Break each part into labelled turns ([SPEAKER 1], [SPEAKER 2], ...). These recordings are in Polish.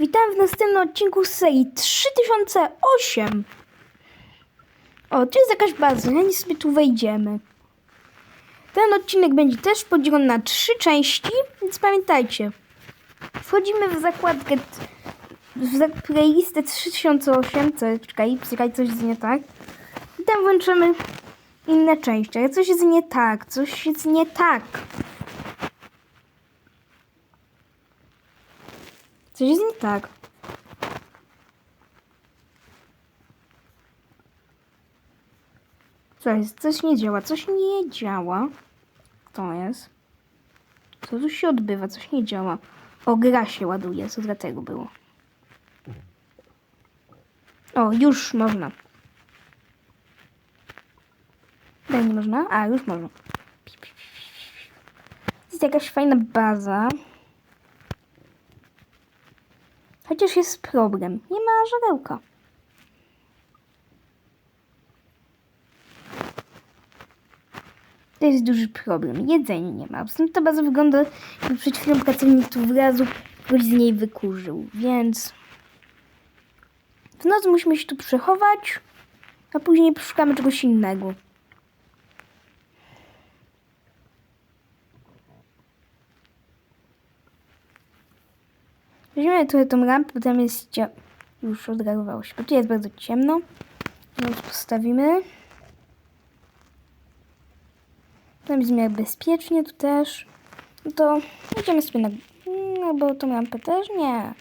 [SPEAKER 1] Witam w następnym odcinku z serii 3008. O, tu jest jakaś baza, nie sobie tu wejdziemy. Ten odcinek będzie też podzielony na trzy części, więc pamiętajcie. Wchodzimy w zakładkę, w playlistę 3008, co, czekaj, czekaj, coś jest nie tak. I tam włączymy inne części, ale coś jest nie tak, coś jest nie tak. Coś jest nie tak. Co jest? Coś nie działa. Coś nie działa. To jest. Co tu się odbywa? Coś nie działa. O, gra się ładuje. Co dlatego było? O, już można. Daj, nie można? A, już można. Jest jakaś fajna baza. Chociaż jest problem. Nie ma żarełka. To jest duży problem. Jedzenia nie ma. Tym ta baza wygląda, jakby przed chwilą pracownik tu wlazł, ktoś z niej wykurzył. Więc w nocy musimy się tu przechować, a później poszukamy czegoś innego. Weźmiemy trochę tą lampę, bo tam jest. Już odreagowało się, bo tu jest bardzo ciemno. Więc postawimy. Tam jest w miarę bezpiecznie, tu też. No to idziemy sobie na... No bo tą lampę też? Nie.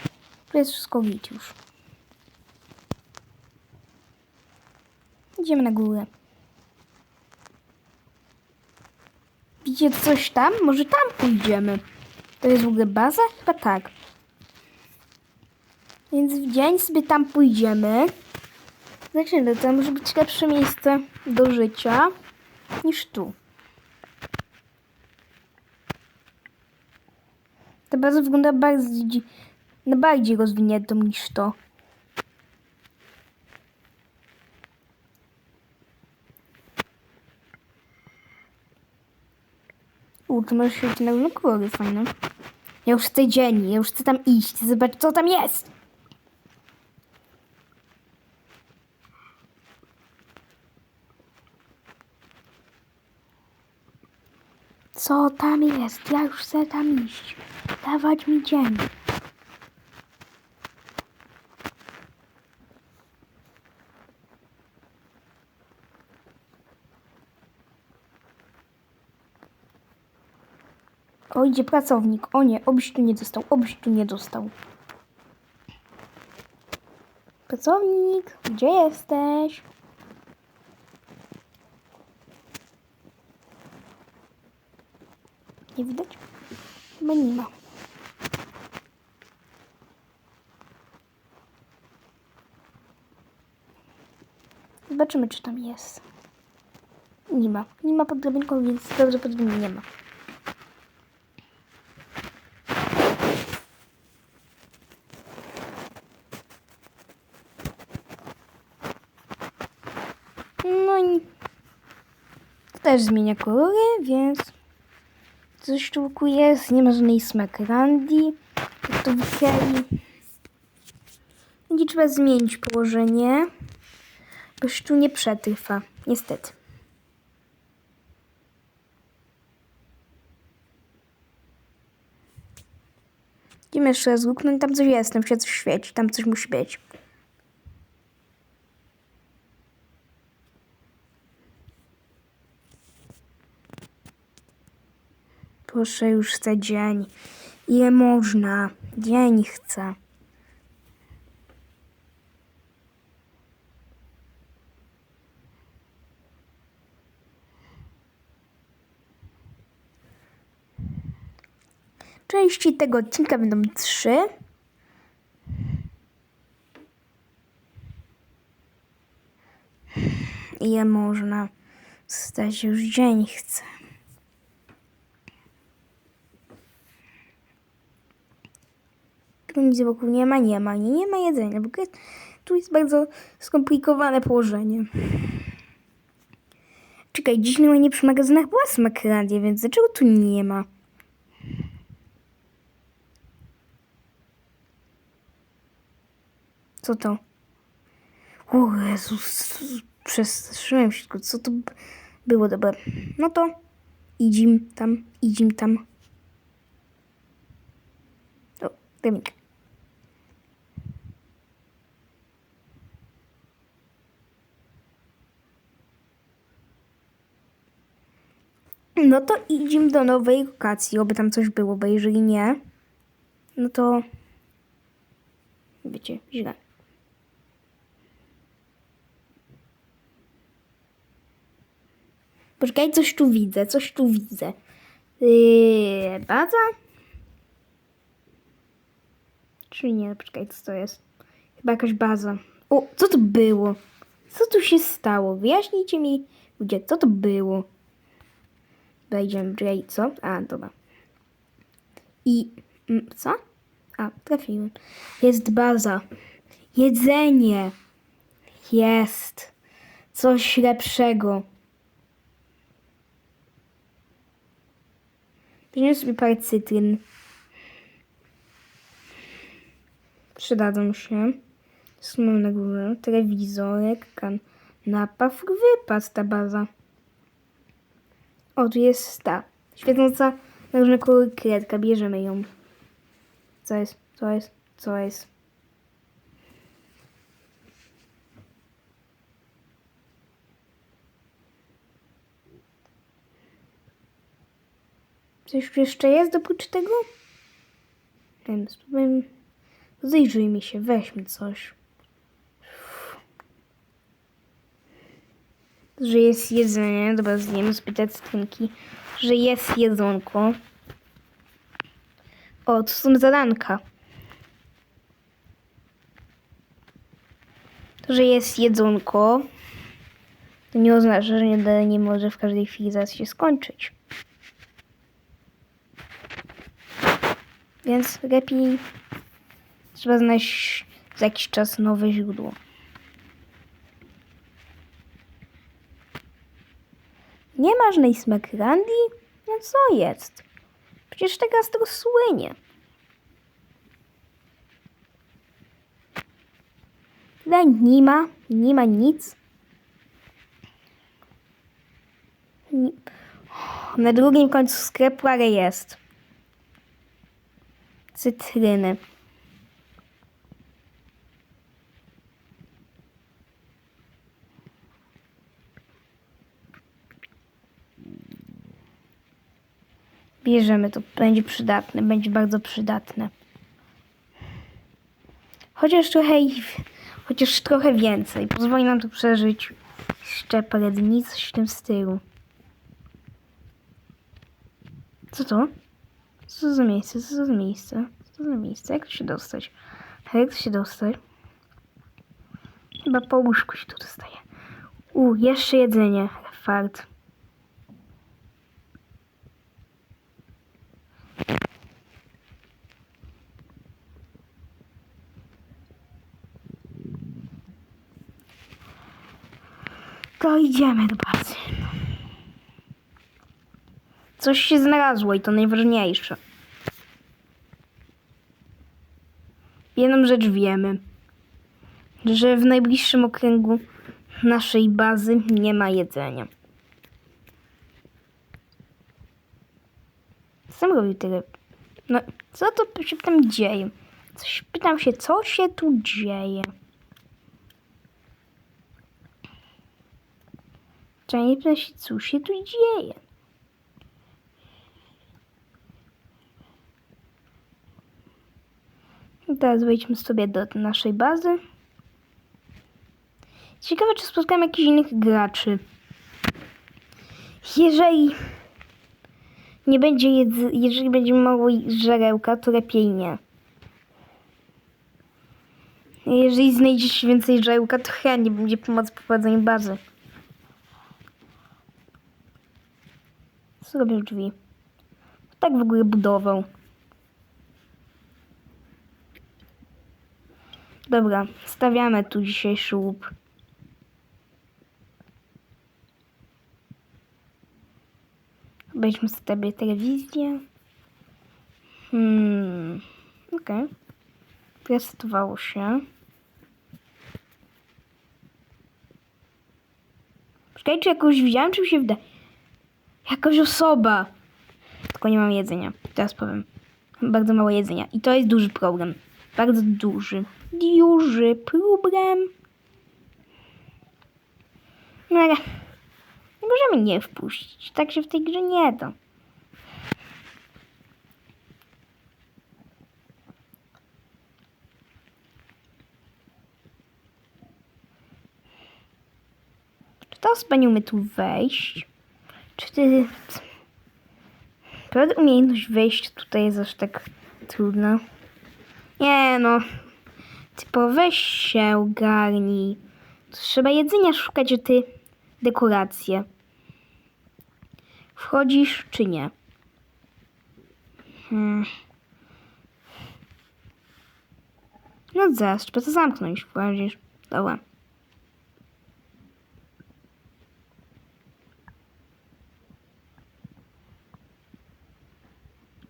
[SPEAKER 1] Tu jest wszystko git już. Idziemy na górę. Widzicie coś tam? Może tam pójdziemy. To jest w ogóle baza? Chyba tak. Więc w dzień sobie tam pójdziemy. Znaczy, to może być lepsze miejsce do życia niż tu. Ta baza wygląda bardziej, na bardziej rozwiniętą niż to. U, tu masz się na kolory fajne. Ja już chcę dzień, ja już chcę tam iść, zobacz co tam jest. Co tam jest? Ja już chcę tam iść. Dawać mi dzień. O, idzie pracownik. O nie, obyś tu nie dostał, obyś tu nie dostał. Pracownik, gdzie jesteś? Nie widać? Chyba nie ma. Zobaczymy, czy tam jest. Nie ma. Nie ma pod drabinką, więc prawdopodobnie nie ma. No i też zmienia kolory, więc coś tu jest. Nie ma żadnej. Jak to w. Będzie trzeba zmienić położenie. Boś tu nie przetrwa. Niestety. Idziemy jeszcze raz. Tam coś jest. Tam się coś świeci. Tam coś musi być. Proszę, już chcę dzień. Ile można? Dzień chcę. Części tego odcinka będą trzy. Ile można? Stać już dzień chcę. Tu nic wokół nie ma, nie ma, nie, nie ma jedzenia. W ogóle tu jest bardzo skomplikowane położenie. Czekaj, dziś normalnie przy magazynach była smakradia, więc dlaczego tu nie ma? Co to? O Jezus, przestraszyłem się tylko. Co to było? Dobra. No to idziemy tam, idziemy tam. O, Demik. No to idziemy do nowej lokacji, oby tam coś było, bo jeżeli nie, no to wiecie, źle. Poczekaj, coś tu widzę, coś tu widzę. Yy, baza? Czy nie? Poczekaj, co to jest? Chyba jakaś baza. O, co to było? Co tu się stało? Wyjaśnijcie mi, ludzie, co to było? Wejdziemy, czekaj, co? A, dobra. I, mm, co? A, trafiłem. Jest baza. Jedzenie. Jest. Coś lepszego. Weźmiemy sobie parę cytryn. Przydadzą się. Sunął na górę. Telewizorek, kanapa. Wypadł ta baza. O, tu jest ta. Świecąca na różne kolory kredka. Bierzemy ją. Co jest? Co jest? Co jest? Coś jeszcze jest oprócz tego? Wiem, spróbujmy. Zajrzyjmy się, weźmy coś. Że jest jedzenie. Dobra, zjemy te cytrynki. Że jest jedzonko. O, to są zadanka. To, że jest jedzonko, to nie oznacza, że nie, nie może w każdej chwili zaraz się skończyć. Więc lepiej trzeba znaleźć za jakiś czas nowe źródło. Nie ma żadnej smakrandii? No co jest? Przecież taka z tego słynie. Tutaj nie ma, nie ma nic. Na drugim końcu sklepu, ale jest. Cytryny. Bierzemy to, będzie przydatne, będzie bardzo przydatne. Chociaż trochę, chociaż trochę więcej. Pozwoli nam to przeżyć jeszcze parę dni, coś w tym stylu. Co to? Co to za miejsce? Co to za miejsce? Co to za miejsce? Jak tu się dostać? Jak tu się dostać? Chyba po łóżku się tu dostaje. U, jeszcze jedzenie. Fart. Idziemy do bazy. Coś się znalazło i to najważniejsze. Jedną rzecz wiemy, że w najbliższym okręgu naszej bazy nie ma jedzenia. Tam robił tyle? No, co to się tam dzieje? Coś, pytam się, co się tu dzieje? Nie pytać się, co się tu dzieje. I Teraz wejdźmy sobie do naszej bazy. Ciekawe, czy spotkam jakichś innych graczy. Jeżeli nie będzie jeżeli będzie mało żarełka, to lepiej nie. Jeżeli znajdziecie więcej żarełka, to chętnie będzie pomoc w prowadzeniu bazy. zrobię drzwi. Tak w ogóle budowę. Dobra, stawiamy tu dzisiaj szub. Weźmy sobie telewizję. Hmm, okej. Okay. Testowało się. Czekajcie, jakoś widziałem, czy mi się wydaje. Jakaś osoba. Tylko nie mam jedzenia. Teraz powiem. Mam bardzo mało jedzenia. I to jest duży problem. Bardzo duży. Duży problem. No ale nie możemy nie wpuścić. Tak się w tej grze nie da. Czy nie umie tu wejść? Czy ty... Prawda umiejętność wejść tutaj jest aż tak trudna? Nie no. Typo weź się ogarnij. Trzeba jedzenia szukać, a ty dekoracje. Wchodzisz czy nie? Hmm. No zaraz, trzeba to zamknąć. Wchodzisz. Dobra.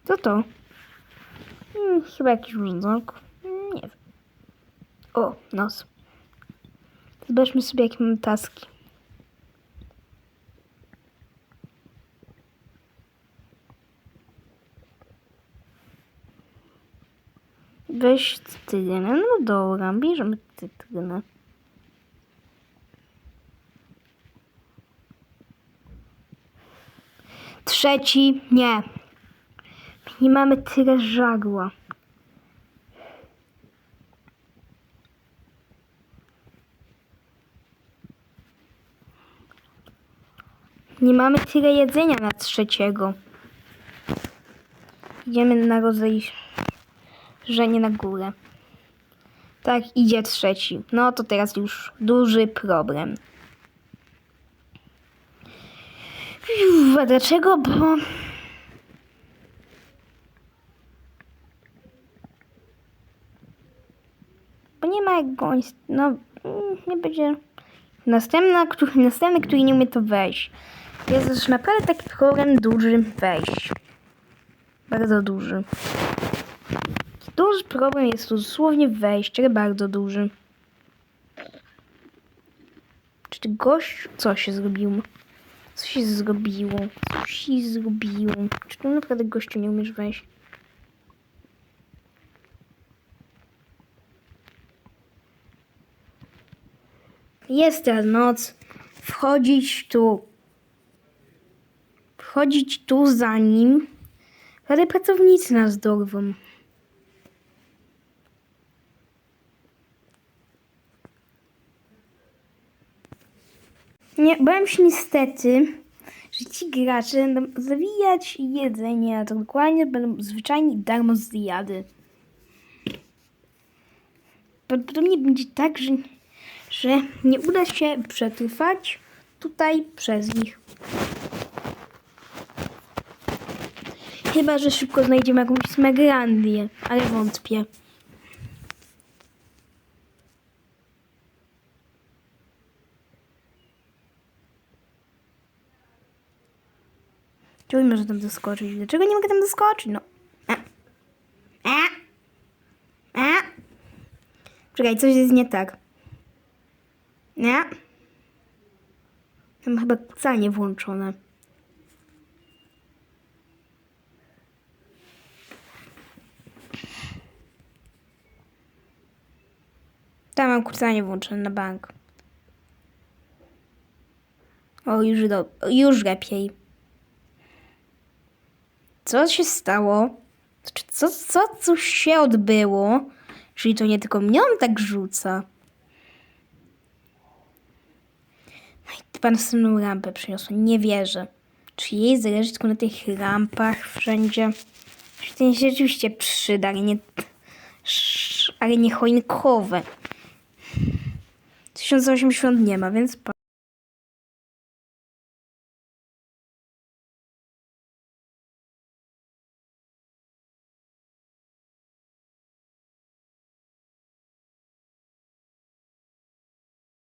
[SPEAKER 1] Co to? Hmm, chyba jakiś urządzonko. Hmm, nie wiem. O, nos. Zobaczmy sobie, jakie mamy taski. Weź cytrynę. No dobra, bierzemy cytrynę. Trzeci, nie. Nie mamy tyle żagła. Nie mamy tyle jedzenia na trzeciego. Idziemy na rozejrzenie na górę. Tak, idzie trzeci. No to teraz już duży problem. Uff, A dlaczego? Bo... Bo nie ma jak go... No, mm, nie będzie... Następna, który, następny, który nie umie to wejść. Jest już naprawdę taki problem duży wejść. Bardzo duży. Duży problem jest tu dosłownie wejść, ale bardzo duży. Czy ty gość... Co się zrobiło? Co się zrobiło? Co się zrobiło? Czy tu naprawdę gościu nie umiesz wejść? Jest teraz noc. Wchodzić tu. Wchodzić tu za nim. Ale pracownicy nas dorwą. Nie, bałem się niestety, że ci gracze będą zawijać jedzenie, a to dokładnie będą zwyczajnie darmo zjady. Prawdopodobnie będzie tak, że, że nie uda się przetrwać tutaj przez nich. Chyba, że szybko znajdziemy jakąś Smegrandię, ale wątpię. Czemu może tam doskoczyć? Dlaczego nie mogę tam doskoczyć? No. A. A. A. Czekaj, coś jest nie tak. Nie. Tam chyba kucanie włączone. Tam mam kucanie włączone na bank. O, już, do, już lepiej. Co się stało? Co, co, co się odbyło? Czyli to nie tylko mnie on tak rzuca. No i pan następną rampę przyniosła. Nie wierzę. Czy jej zależy tylko na tych rampach wszędzie? To się rzeczywiście przyda, ale nie, ale nie choinkowe. 1080 nie ma, więc pa.